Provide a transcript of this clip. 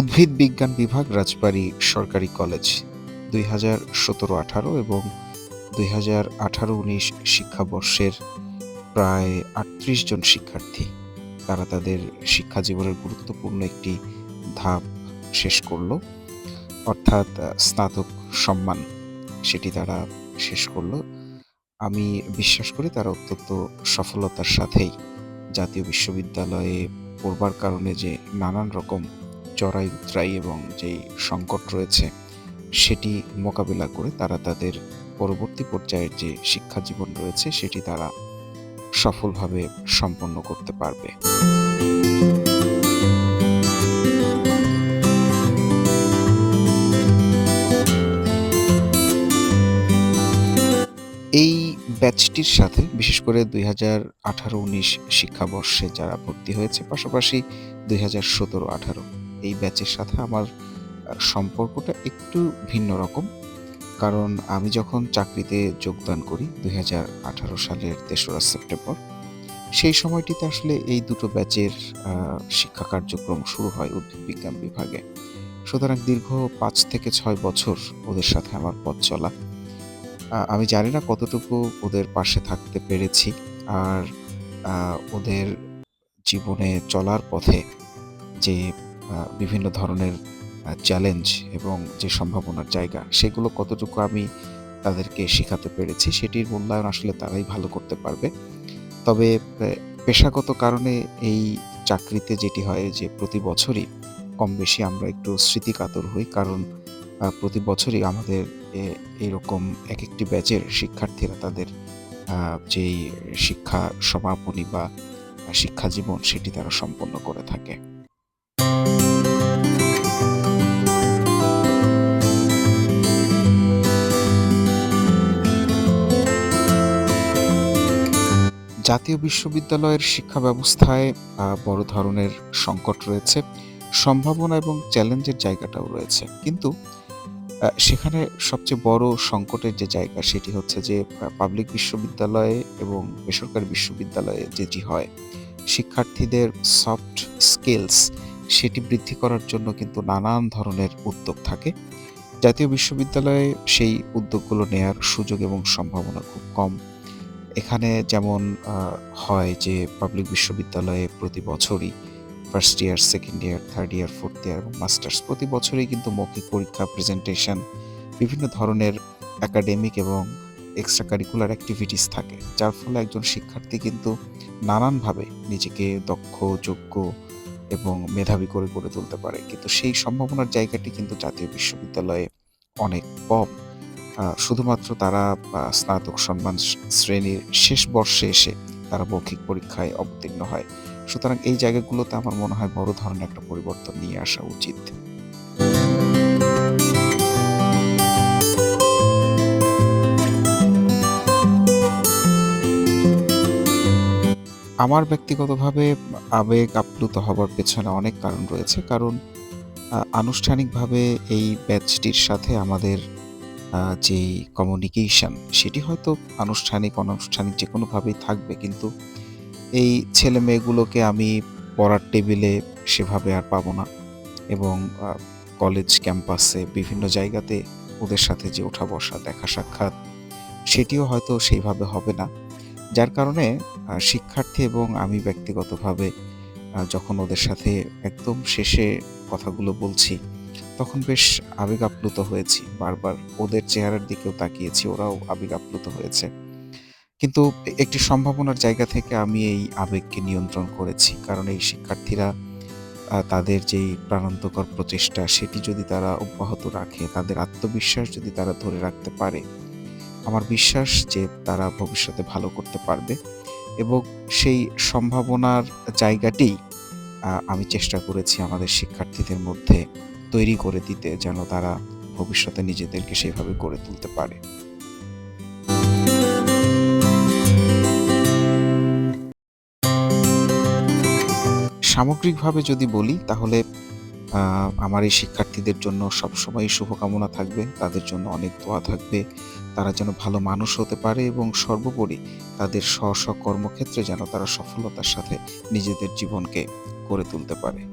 উদ্ভিদ বিজ্ঞান বিভাগ, রাজবাড়ী সরকারি কলেজ, দুই হাজার সতেরো আঠারো এবং দুই হাজার আঠারো উনিশ শিক্ষাবর্ষের প্রায় আটত্রিশ জন শিক্ষার্থী। তারা তাদের শিক্ষা জীবনের গুরুত্বপূর্ণ একটি ধাপ শেষ করল, অর্থাৎ স্নাতক সম্মান সেটি তারা শেষ করল। আমি বিশ্বাস করি তারা অত্যন্ত সফলতার সাথেই জাতীয় বিশ্ববিদ্যালয়ে পড়বার কারণে যে নানান রকম চড়াই উতরাই এবং যেই সংকট রয়েছে, সেটি মোকাবিলা করে তারা তাদের পরবর্তী পর্যায়ের যে শিক্ষা জীবন রয়েছে, সেটি তারা সফলভাবে সম্পন্ন করতে পারবে। এই ব্যাচটির সাথে, বিশেষ করে দুই হাজার আঠারো উনিশ শিক্ষাবর্ষে যারা ভর্তি হয়েছে, পাশাপাশি দুই হাজার সতেরো আঠারো এই ব্যাচের সাথে আমার সম্পর্কটা একটু ভিন্ন রকম। কারণ আমি যখন চাকরিতে যোগদান করি দুই হাজার আঠারো সালের তেসরা সেপ্টেম্বর, সেই সময়টিতে আসলে এই দুটো ব্যাচের শিক্ষা কার্যক্রম শুরু হয় উদ্ভিদ বিজ্ঞান বিভাগে। সুতরাং দীর্ঘ পাঁচ থেকে ছয় বছর ওদের সাথে আমার পথ চলা। আমি জানি না কতটুকু ওদের পাশে থাকতে পেরেছি আর ওদের জীবনে চলার পথে যে বিভিন্ন ধরনের চ্যালেঞ্জ এবং যে সম্ভাবনার জায়গা, সেগুলো কতটুকু আমি তাদেরকে শেখাতে পেরেছি, সেটির মূল্যায়ন আসলে তারাই ভালো করতে পারবে। তবে পেশাগত কারণে এই চাকরিতে যেটি হয় যে প্রতি বছরই কম বেশি আমরা একটু স্মৃতিকাতর হই, কারণ প্রতি বছরই আমাদের এইরকম এক একটি ব্যাচের শিক্ষার্থীরা তাদের যেই শিক্ষা সমাপনী বা শিক্ষা জীবন সেটি তারা সম্পন্ন করে থাকে। জাতীয় বিশ্ববিদ্যালয়ের শিক্ষা ব্যবস্থায় বড় ধরনের সংকট রয়েছে, সম্ভাবনা এবং চ্যালেঞ্জের জায়গাটাও রয়েছে। কিন্তু সেখানে সবচেয়ে বড় সংকটের যে জায়গা সেটি হচ্ছে যে পাবলিক বিশ্ববিদ্যালয়ে এবং বেসরকারি বিশ্ববিদ্যালয়ে যেটি হয়, শিক্ষার্থীদের সফট স্কিলস সেটি বৃদ্ধি করার জন্য কিন্তু নানান ধরনের উদ্যোগ থাকে। জাতীয় বিশ্ববিদ্যালয়ে সেই উদ্যোগগুলো নেয়ার সুযোগ এবং সম্ভাবনা খুব কম। এখানে যেমন হয় যে পাবলিক বিশ্ববিদ্যালয়ে প্রতি বছরই first year second year third year fourth year এবং মাস্টার্স প্রতি বছরই কিন্তু মৌখিক পরীক্ষা প্রেজেন্টেশন বিভিন্ন ধরনের একাডেমিক এবং এক্সট্রা কারিকুলার অ্যাক্টিভিটিস থাকে। যার ফলে একজন শিক্ষার্থী কিন্তু নানানভাবে নিজেকে দক্ষ, যোগ্য এবং মেধাবী করে গড়ে তুলতে পারে। কিন্তু সেই সম্ভাবনার জায়গাটি কিন্তু জাতীয় বিশ্ববিদ্যালয়ে অনেক কম। শুধুমাত্র তারা স্নাতক সম্মান শ্রেণির শেষ বর্ষে এসে তারা মৌখিক পরীক্ষায় অবতীর্ণ হয়। সুতরাং এই জায়গাগুলোতে আমার মনে হয় বড় ধরনের একটা পরিবর্তন নিয়ে আসা উচিত। আমার ব্যক্তিগতভাবে আবেগ আপ্লুত হবার পেছনে অনেক কারণ রয়েছে। কারণ আনুষ্ঠানিকভাবে এই ব্যাচটির সাথে আমাদের যেই কমিউনিকেশন সেটি হয়তো আনুষ্ঠানিক, অনানুষ্ঠানিক যে কোনোভাবেই থাকবে। কিন্তু এই ছেলে মেয়েগুলোকে আমি পড়ার টেবিলে সেভাবে আর পাবো না। এবং কলেজ ক্যাম্পাসে বিভিন্ন জায়গাতে ওদের সাথে যে ওঠা বসা দেখা সাক্ষাৎ সেটিও হয়তো সেইভাবে হবে না। যার কারণে শিক্ষার্থী এবং আমি ব্যক্তিগতভাবে যখন ওদের সাথে একদম শেষে কথাগুলো বলছি, তখন বেশ আবেগ আপ্লুত হয়েছি। বারবার ওদের চেহারার দিকেও তাকিয়েছি, ওরাও আবেগ আপ্লুত হয়েছে। কিন্তু একটি সম্ভাবনার জায়গা থেকে আমি এই আবেগকে নিয়ন্ত্রণ করেছি, কারণ এই শিক্ষার্থীরা তাদের যেই প্রাণান্তকর প্রচেষ্টা, সেটি যদি তারা অব্যাহত রাখে, তাদের আত্মবিশ্বাস যদি তারা ধরে রাখতে পারে, আমার বিশ্বাস যে তারা ভবিষ্যতে ভালো করতে পারবে। এবং সেই সম্ভাবনার জায়গাটি আমি চেষ্টা করেছি আমাদের শিক্ষার্থীদের মধ্যে তৈরি করে দিতে যেন তারা ভবিষ্যতে নিজেদেরকে সেভাবে গড়ে তুলতে পারে। সামগ্রিকভাবে যদি বলি, তাহলে আমার এই শিক্ষার্থীদের জন্য সবসময় শুভকামনা থাকবে। তাদের জন্য অনেক দোয়া থাকবে। তারা যেন ভালো মানুষ হতে পারে এবং সর্বোপরি তাদের স্ব স্ব কর্মক্ষেত্রে যেন তারা সফলতার সাথে নিজেদের জীবনকে গড়ে তুলতে পারে।